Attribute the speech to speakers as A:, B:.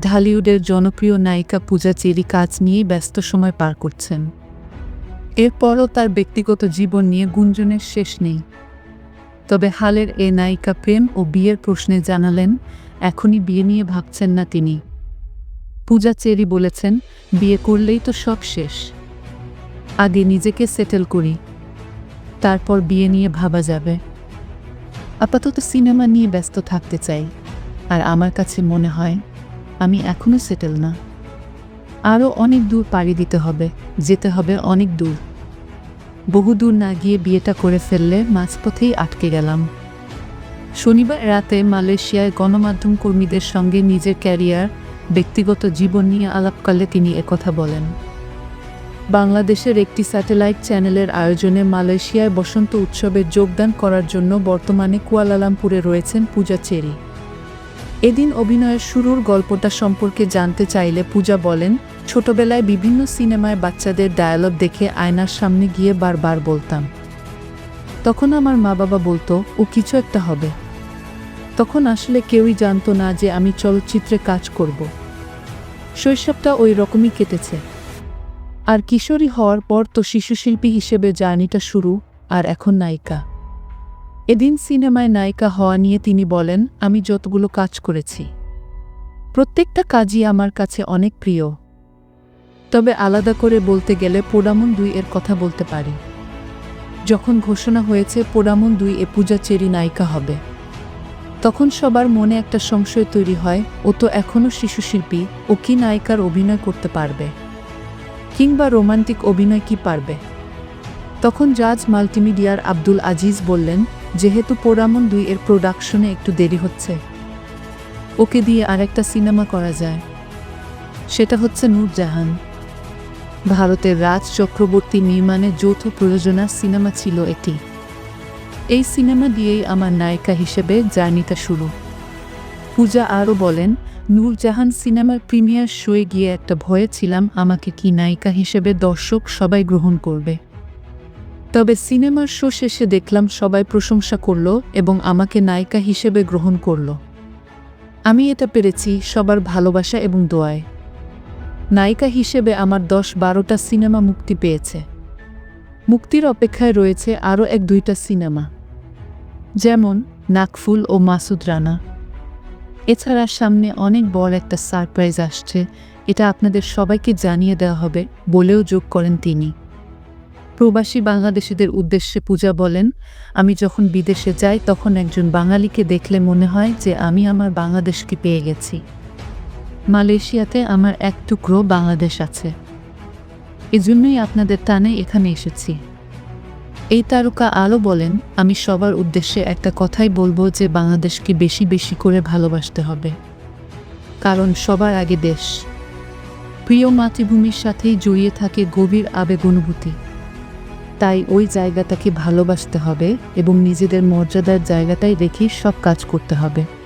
A: ঢালিউডের জনপ্রিয় নায়িকা পূজা চেরি কাজ নিয়েই ব্যস্ত সময় পার করছেন। এরপরও তার ব্যক্তিগত জীবন নিয়ে গুঞ্জনের শেষ নেই। তবে হালের এ নায়িকা প্রেম ও বিয়ের প্রশ্নে জানালেন, এখনই বিয়ে নিয়ে ভাবছেন না তিনি। পূজা চেরি বলেছেন, বিয়ে করলেই তো সব শেষ। আগে নিজেকে সেটেল করি, তারপর বিয়ে নিয়ে ভাবা যাবে। আপাতত সিনেমা নিয়ে ব্যস্ত থাকতে চাই। আর আমার কাছে মনে হয় আমি এখনও সেটেল না। আরও অনেক দূর পাড়ি দিতে হবে, যেতে হবে অনেক দূর। বহু দূর না গিয়ে বিয়েটা করে ফেললে মাঝপথেই আটকে গেলাম। শনিবার রাতে মালয়েশিয়ায় গণমাধ্যম কর্মীদের সঙ্গে নিজের ক্যারিয়ার, ব্যক্তিগত জীবন নিয়ে আলাপকালে তিনি একথা বলেন। বাংলাদেশের একটি স্যাটেলাইট চ্যানেলের আয়োজনে মালয়েশিয়ায় বসন্ত উৎসবে যোগদান করার জন্য বর্তমানে কুয়ালালামপুরে রয়েছেন পূজা চেরি। এদিন অভিনয়ের শুরুর গল্পটা সম্পর্কে জানতে চাইলে পূজা বলেন, ছোটবেলায় বিভিন্ন সিনেমায় বাচ্চাদের ডায়ালগ দেখে আয়নার সামনে গিয়ে বারবার বলতাম। তখন আমার মা বাবা বলতো, ও কিছু একটা হবে। তখন আসলে কেউই জানতো না যে আমি চলচ্চিত্রে কাজ করব। শৈশবটা ওই রকমই কেটেছে। আর কিশোরী হওয়ার পর তো শিশুশিল্পী হিসেবে জার্নিটা শুরু, আর এখন নায়িকা। এদিন সিনেমায় নায়িকা হওয়া নিয়ে তিনি বলেন, আমি যতগুলো কাজ করেছি। প্রত্যেকটা কাজই আমার কাছে অনেক প্রিয়। তবে আলাদা করে বলতে গেলে পোড়ামন দুই এর কথা বলতে পারি। যখন ঘোষণা হয়েছে পোড়ামন দুই এ পূজা চেরি নায়িকা হবে, তখন সবার মনে একটা সংশয় তৈরি হয়, ও তো এখনও শিশুশিল্পী, ও কি নায়িকার অভিনয় করতে পারবে? কিংবা রোমান্টিক অভিনয় কি পারবে? তখন জাজ মাল্টিমিডিয়ার আব্দুল আজিজ বললেন যেহেতু পোড়ামন দুই এর প্রোডাকশনে একটু দেরি হচ্ছে। ওকে দিয়ে আরেকটা সিনেমা করা যায়। সেটা হচ্ছে নূরজাহান। ভারতের রাজ চক্রবর্তী নির্মাণে যৌথ প্রযোজনা সিনেমা ছিল এটি। এই সিনেমা দিয়েই আমার নায়িকা হিসেবে জার্নিটা শুরু। পূজা আরও বলেন, নূরজাহান সিনেমার প্রিমিয়ার শোয়ে গিয়ে একটা ভয়ে ছিলাম আমাকে কি নায়িকা হিসেবে দর্শক সবাই গ্রহণ করবে। তবে সিনেমার শো শেষে দেখলাম সবাই প্রশংসা করল এবং আমাকে নায়িকা হিসেবে গ্রহণ করল। আমি এটা পেরেছি সবার ভালোবাসা এবং দোয়ায়। নায়িকা হিসেবে আমার দশ বারোটা সিনেমা মুক্তি পেয়েছে। মুক্তির অপেক্ষায় রয়েছে আরও এক দুইটা সিনেমা। যেমন নাকফুল ও মাসুদ রানা। এছাড়া সামনে অনেক বড় একটা সারপ্রাইজ আসছে, এটা আপনাদের সবাইকে জানিয়ে দেওয়া হবে বলেও যোগ করেন তিনি। প্রবাসী বাংলাদেশিদের উদ্দেশ্যে পূজা বলেন, আমি যখন বিদেশে যাই, তখন একজন বাঙালিকে দেখলে মনে হয় যে আমি আমার বাংলাদেশকে পেয়ে গেছি। মালয়েশিয়াতে আমার এক টুকরো বাংলাদেশ আছে। এজন্যই আপনাদের টানে এখানে এসেছি। এই তারকা আলো বলেন, আমি সবার উদ্দেশ্যে একটা কথাই বলব যে বাংলাদেশকে বেশি বেশি করে ভালোবাসতে হবে। কারণ সবার আগে দেশ। প্রিয় মাতৃভূমির সাথেই জড়িয়ে থাকে গভীর আবেগ অনুভূতি। তাই ওই জায়গাটাকে ভালোবাসতে হবে এবং নিজেদের মর্যাদার জায়গাটাই রেখেই সব কাজ করতে হবে।